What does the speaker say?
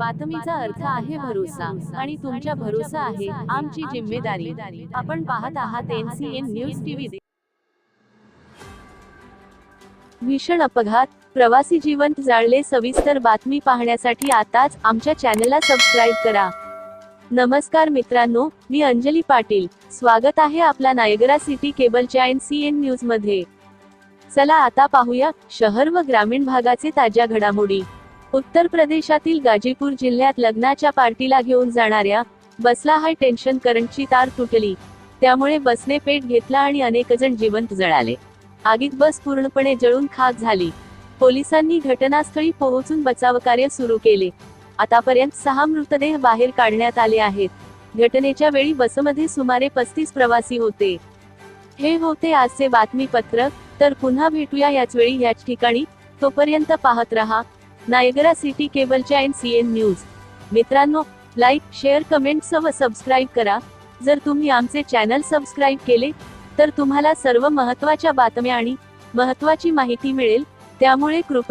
बातमीचा अर्थ आहे भरोसा आणि तुमच्या भरोसा आहे आमची जिम्मेदारी. आपण पाहत आहात एनसीएन न्यूज टीव्ही. भीषण अपघात. प्रवासी जिवंत जाळले सविस्तर बातमी पाहण्यासाठी आताच आमच्या चॅनलला सबस्क्राईब करा. नमस्कार मित्रांनो मी अंजली पाटील. स्वागत आहे आपला नायगरा सिटी केबलच्या एन सी एन न्यूजमध्ये चला आता पाहूया शहर व ग्रामीण भागाचे ताज्या घडामोडी. उत्तर प्रदेशातील गाजीपूर जिल्ह्यात लग्नाच्या पार्टीला घेऊन जाणाऱ्या बसला हाय टेन्शन करंटची तार तुटली. त्यामुळे बसने पेट घेतला आणि अनेक जण जिवंत जळाले. आगीत बस पूर्णपणे जळून खाक झाली. पोलिसांनी घटनास्थळी पोहोचून बचाव कार्य सुरू केले. आतापर्यंत सहा मृतदेह बाहेर काढण्यात आले आहेत. घटनेच्या वेळी बसमध्ये सुमारे पस्तीस प्रवासी होते. हे होते आजचे बातमीपत्र. तर पुन्हा भेटूया याच वेळी याच ठिकाणी. तोपर्यंत पाहत रहा. नायगरा सिटी केबलच्या एन सी एन न्यूज. मित्रांनो लाईक शेअर कमेंट व सबस्क्राईब करा. जर तुम्ही आमचे चॅनल सबस्क्राईब केले तर तुम्हाला सर्व महत्त्वाच्या बातम्या आणि महत्त्वाची माहिती मिळेल. त्यामुळे कृपया